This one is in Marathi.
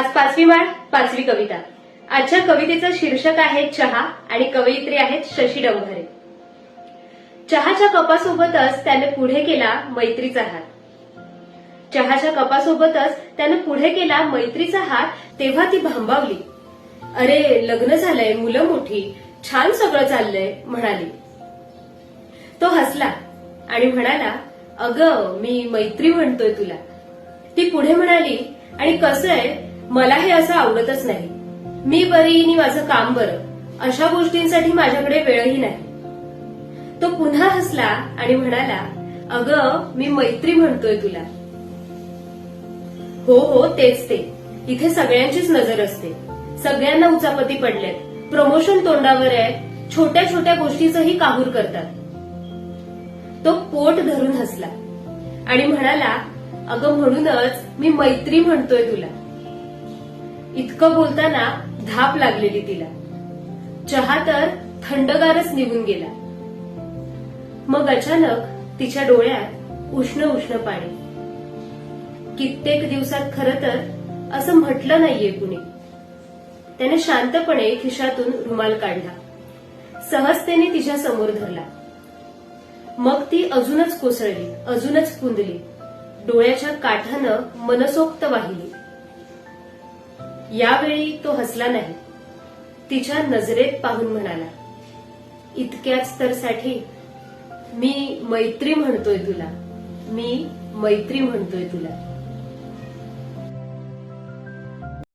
आज पाचवी माळ पाचवी कविता. आजच्या कवितेचं शीर्षक आहे चहा आणि कवयित्री आहेत शशी डंभरे चहाच्या कपासोबतच त्याने पुढे केला मैत्रीचा हात. चहाच्या कपासोबतच त्याने पुढे केला मैत्रीचा हात तेव्हा ती भांबावली. अरे लग्न झालंय मुलं मोठी छान सगळं चाललंय म्हणाली. तो हसला आणि म्हणाला अगं मी मैत्री म्हणतोय तुला. ती पुढे म्हणाली आणि कसं आहे मला हे असं आवडतच नाही. मी बरी नि माझं काम बरं अशा गोष्टींसाठी माझ्याकडे वेळही नाही. तो पुन्हा हसला आणि म्हणाला अगं मी मैत्री म्हणतोय तुला. हो हो तेच ते. इथे सगळ्यांचीच नजर असते. सगळ्यांना उचापती पडलेत. प्रमोशन तोंडावर आहे. छोट्या छोट्या गोष्टीचंही काहूर करतात. तो पोट धरून हसला आणि म्हणाला अगं म्हणूनच मी मैत्री म्हणतोय तुला. इतकं बोलताना धाप लागलेली तिला. चहा तर थंडगारच निघून गेला. मग अचानक तिच्या डोळ्यात उष्ण उष्ण पाणी. कित्येक दिवसात खर तर असं म्हटलं नाहीये कुणी. त्याने शांतपणे खिशातून रुमाल काढला. सहजतेने तिच्या समोर धरला. मग ती अजूनच कोसळली अजूनच कुंदली. डोळ्याच्या काठानं मनसोक्त वाहिली. यावेळी तो हसला नाही. तिच्या नजरेत पाहून म्हणाला इतक्याच तर साठी मी मैत्री म्हणतोय तुला. मी मैत्री म्हणतोय तुला.